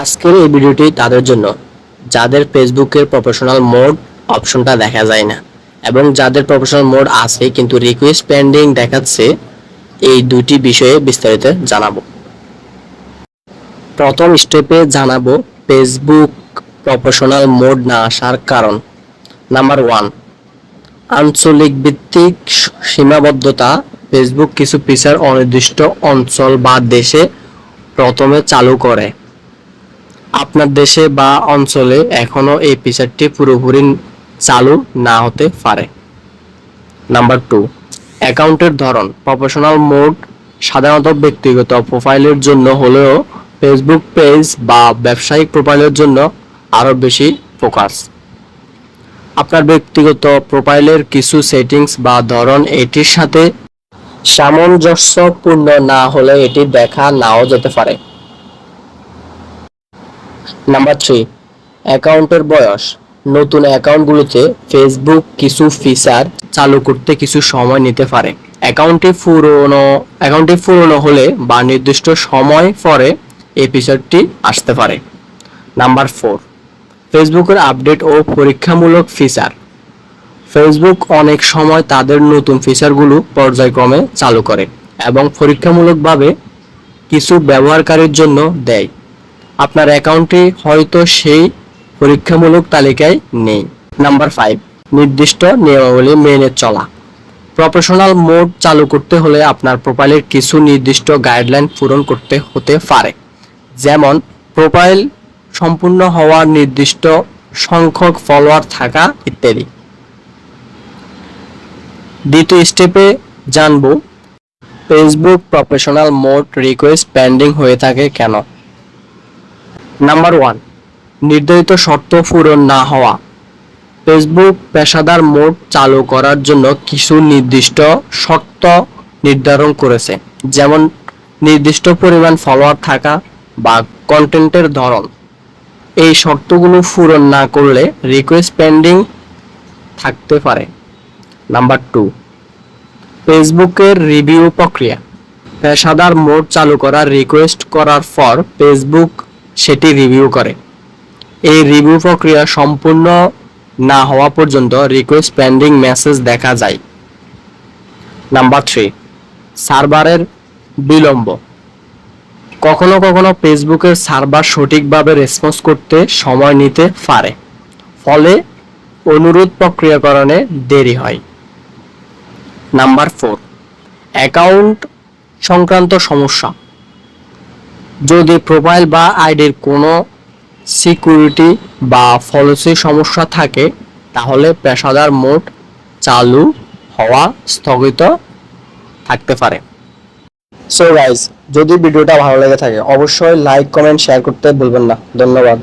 আজকের এই ভিডিওটি তাদের জন্য। যাদের ফেসবুকের প্রফেশনাল মোড অপশনটা দেখা যায় না এবং যাদের প্রফেশনাল মোড আছে কিন্তু রিকোয়েস্ট পেন্ডিং দেখাচ্ছে, এই দুটি বিষয়ে বিস্তারিত জানাব। প্রথম স্টেপে জানাব ফেসবুক প্রফেশনাল মোড না আসার কারণ। নাম্বার ওয়ান, আঞ্চলিক ভিত্তিক সীমাবদ্ধতা। ফেসবুক কিছু ফিচার অনির্দিষ্ট অঞ্চল বা দেশে প্রথমে চালু করে। আপনার দেশে বা অঞ্চলে এখনও এই ফিচারটি পুরোপুরি চালু না হতে পারে। নাম্বার টু অ্যাকাউন্টের ধরন। প্রফেশনাল মোড সাধারণত ব্যক্তিগত প্রোফাইলের জন্য হলেও ফেসবুক পেজ বা ব্যবসায়িক প্রোফাইলের জন্য আরও বেশি ফোকাস আপনার ব্যক্তিগত প্রোফাইলের কিছু সেটিংস বা ধরন এটির সাথে সামঞ্জস্যপূর্ণ না হলে এটি দেখা নাও যেতে পারে। নাম্বার থ্রি অ্যাকাউন্টের বয়স। নতুন অ্যাকাউন্টগুলোতে ফেসবুক কিছু ফিচার চালু করতে কিছু সময় নিতে পারে। অ্যাকাউন্টটি পুরনো অ্যাকাউন্টটি পুরনো হলে বা নির্দিষ্ট সময় পরে ফিচারটি আসতে পারে। নাম্বার ফোর ফেসবুকের আপডেট ও পরীক্ষামূলক ফিচার ফেসবুক অনেক সময় তাদের নতুন ফিচারগুলো পর্যায়ক্রমে চালু করে এবং পরীক্ষামূলকভাবে কিছু ব্যবহারকারীর জন্য দেয়। আপনার অ্যাকাউন্টটি হয়তো সেই পরীক্ষামূলক তালিকায় নেই। নাম্বার ফাইভ নির্দিষ্ট নিয়মাবলী মেনে চলা। প্রফেশনাল মোড চালু করতে হলে আপনার প্রোফাইলের কিছু নির্দিষ্ট গাইডলাইন পূরণ করতে হতে পারে। যেমন প্রোফাইল সম্পূর্ণ হওয়ার নির্দিষ্ট সংখ্যক ফলোয়ার থাকা ইত্যাদি। দ্বিতীয় স্টেপে জানব Facebook professional mode request pending হয়ে থাকে কেন? নাম্বার ওয়ান নির্ধারিত শর্ত পূরণ না হওয়া। ফেসবুক পেশাদার মোড চালু করার জন্য কিছু নির্দিষ্ট শর্ত নির্ধারণ করেছে, যেমন নির্দিষ্ট পরিমাণ ফলোয়ার থাকা বা কন্টেন্টের ধরন। এই শর্তগুলো পূরণ না করলে রিকোয়েস্ট পেন্ডিং থাকতে পারে। নাম্বার টু ফেসবুকের রিভিউ প্রক্রিয়া। পেশাদার মোড চালু করার রিকোয়েস্ট করার পর ফেসবুক সেটি রিভিউ করে। এই রিভিউ প্রক্রিয়া সম্পূর্ণ না হওয়া পর্যন্ত রিকোয়েস্ট পেন্ডিং মেসেজ দেখা যায়। নাম্বার থ্রি সার্ভারের বিলম্ব। কখনো কখনো ফেসবুকের সার্ভার সঠিকভাবে রেসপন্স করতে সময় নিতে পারে, ফলে অনুরোধ প্রক্রিয়াকরণে দেরি হয়। নাম্বার ফোর অ্যাকাউন্ট সংক্রান্ত সমস্যা। যদি প্রোফাইল বা আইডির কোনো সিকিউরিটি বা ফলসি সমস্যা থাকে, তাহলে পেশাদার মোড চালু হওয়া স্থগিত থাকতে পারে। সো গাইজ যদি ভিডিওটা ভালো লেগে থাকে, অবশ্যই লাইক কমেন্ট শেয়ার করতে ভুলবেন না। ধন্যবাদ।